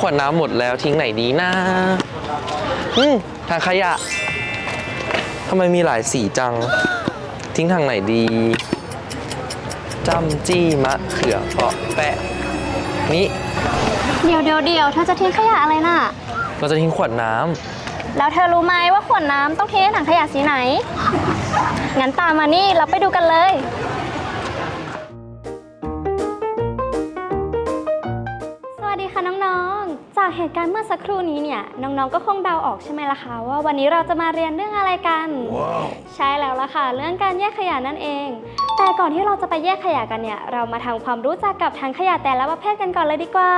ขวดน้ำหมดแล้วทิ้งไหนดีนะอืมทางขยะทำไมมีหลายสีจัง ทิ้งทางไหนดีจำจี้มะเขือเปาะแปะนี่เดี๋ยวเดี๋ยวเดี๋ยวเธอจะทิ้งขยะอะไรน่ะ เราจะทิ้งขวดน้ำแล้วเธอรู้ไหมว่าขวดน้ำต้องทิ้งในถังขยะสีไหน งั้นตามมานี่เราไปดูกันเลยส น้องๆ จากเหตุการณ์เมื่อสักครู่นี้เนี่ย น้องๆ ก็คงเดาออกใช่ไหมล่ะคะว่าวันนี้เราจะมาเรียนเรื่องอะไรกันใช่แล้วล่ะค่ะ เรื่องการแยกขยะนั่นเอง แต่ก่อนที่เราจะไปแยกขยะกันเนี่ย เรามาทำความรู้จักกับถังขยะแต่ละประเภทกันก่อนเลยดีกว่า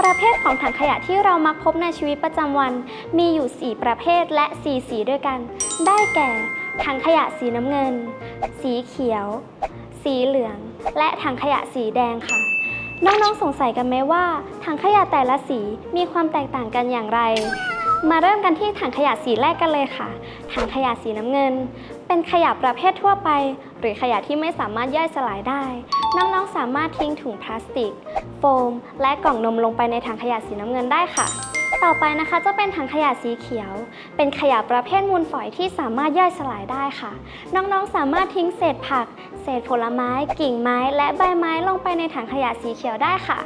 ประเภทของถังขยะที่เรามักพบในชีวิตประจำวัน มีอยู่ 4 ประเภทและ 4 สีด้วยกัน ได้แก่ ถังขยะสีน้ำเงิน สีเขียว สีเหลือง และถังขยะสีแดงค่ะ น้องๆสงสัยกันไหมว่าถังขยะแต่ละสีมีความแตกต่างกันอย่างไร มาเริ่มกันที่ถังขยะสีแรกกันเลยค่ะ ถังขยะสีน้ำเงิน เป็นขยะประเภททั่วไป หรือขยะที่ไม่สามารถย่อยสลายได้ น้องๆสามารถทิ้งถุงพลาสติก โฟม และกล่องนมลงไปในถังขยะสีน้ำเงินได้ค่ะ ต่อไปนะคะจะเป็นถังขยะสีเขียว เป็นขยะประเภทมูลฝอยที่สามารถย่อยสลายได้ค่ะ น้องๆสามารถทิ้งเศษผัก เศษผลไม้ กิ่งไม้ และใบไม้ลงไปในถังขยะสีเขียวได้ค่ะ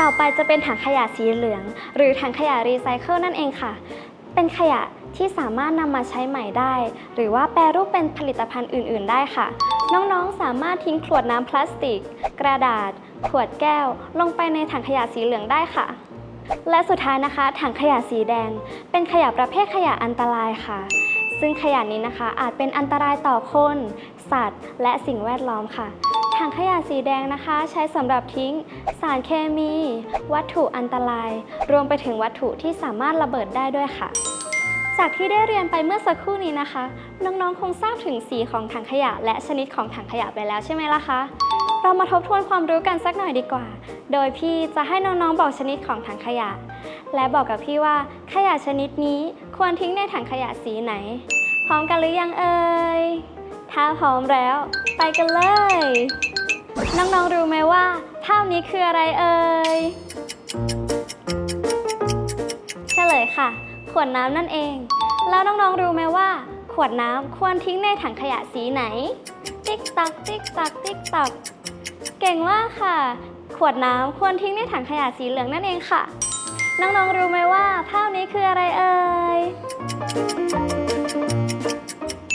ต่อไปจะเป็นถังขยะสีเหลือง หรือถังขยะรีไซเคิลนั่นเองค่ะ เป็นขยะที่สามารถนำมาใช้ใหม่ได้ หรือว่าแปรรูปเป็นผลิตภัณฑ์อื่น ๆ ได้ค่ะ น้องๆ สามารถทิ้งขวดน้ำพลาสติก กระดาษ ขวดแก้ว ลงไปในถังขยะสีเหลืองได้ค่ะ และสุดท้ายนะคะ ถังขยะสีแดง เป็นขยะประเภทขยะอันตรายค่ะ ซึ่งขยะนี้นะคะ อาจเป็นอันตรายต่อคน สัตว์ และสิ่งแวดล้อมค่ะ ถังขยะสีแดงนะคะ ใช้สำหรับทิ้ง สารเคมี วัตถุอันตราย รวมไปถึงวัตถุที่สามารถระเบิดได้ด้วยค่ะจากที่ได้เรียนไปเมื่อสักครู่นี้นะคะ น้องๆ คงทราบถึงสีของถังขยะ และชนิดของถังขยะไปแล้วใช่ไหมล่ะคะ เรามาทบทวนความรู้กันสักหน่อยดีกว่า โดยพี่จะให้น้องๆบอกชนิดของถังขยะ และบอกกับพี่ว่าขยะชนิดนี้ควรทิ้งในถังขยะสีไหน พร้อมกันหรือยังเอ่ย ถ้าพร้อมแล้ว ไปกันเลย น้องๆรู้ไหมว่า ภาพนี้คืออะไรเอ่ย เฉลยค่ะ ขวดน้ำนั่นเอง แล้วน้องๆรู้ไหมว่า ขวดน้ำควรทิ้งในถังขยะสีไหน ติ๊กตักติ๊กตักติ๊กตัก เก่งมากค่ะ ขวดน้ำควรทิ้งในถังขยะสีเหลืองนั่นเองค่ะ น้องๆรู้ไหมว่าภาพนี้คืออะไรเอ่ย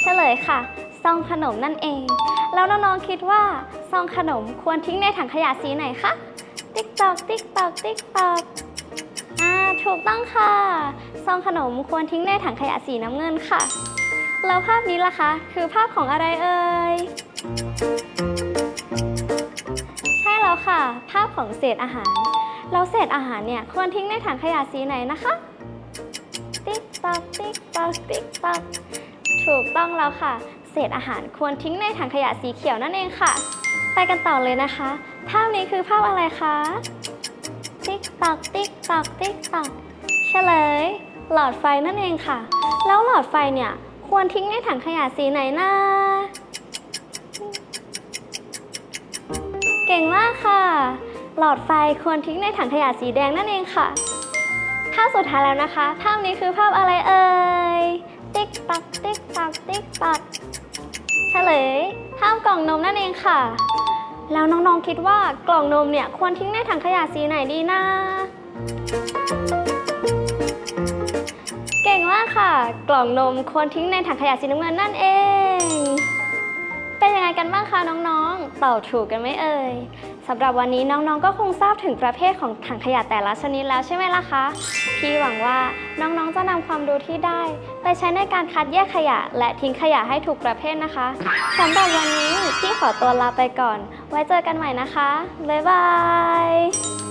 เฉลยค่ะ ซองขนมนั่นเอง แล้วน้องๆคิดว่าซองขนมควรทิ้งในถังขยะสีไหนคะ ติ๊กตอกติ๊กตอกติ๊กตอกอ่าถูกต้องค่ะ ซองขนมควรทิ้งในถังขยะสีน้ำเงินค่ะ แล้วภาพนี้ล่ะคะ คือภาพของอะไรเอ่ย ใช่แล้วค่ะ ภาพของเศษอาหาร แล้วเศษอาหารเนี่ยควรทิ้งในถังขยะสีไหนนะคะ ติ๊กตอกติ๊กตอกติ๊กตอกถูกต้องแล้วค่ะ เศษอาหารควรทิ้งในถังขยะสีเขียวนั่นเองค่ะ ไปกันต่อเลยนะคะ ภาพนี้คือภาพอะไรคะ ติ๊กตอกติ๊กตอกติ๊กตอกเฉลย หลอดไฟนั่นเองค่ะ แล้วหลอดไฟเนี่ย ควรทิ้งในถังขยะสีไหนนะเก่งมากค่ะ หลอดไฟควรทิ้งในถังขยะสีแดงนั่นเองค่ะ ถ้าสุดท้ายแล้วนะคะ ภาพนี้คือภาพอะไรเอ่ย ติ๊กตักติ๊กตักติ๊กตักเฉลยภาพกล่องนมนั่นเองค่ะ แล้วน้องๆคิดว่ากล่องนมเนี่ยควรทิ้งในถังขยะสีไหนดีนะเก่งมา ค่ะ กล่องนมควรทิ้งในถังขยะสีน้ำเงินนั่นเอง เป็นยังไงกันบ้างคะน้องๆตอบถูกกันไหมเอ่ยสำหรับวันนี้น้องๆก็คงทราบถึงประเภทของถังขยะแต่ละชนิดแล้วใช่ไหมล่ะคะพี่หวังว่าน้องๆจะนำความรู้ที่ได้ ไปใช้ในการคัดแยกขยะ และทิ้งขยะให้ถูกประเภทนะคะสำหรับวันนี้พี่ขอตัวลาไปก่อน ไว้เจอกันใหม่นะคะบ๊ายบาย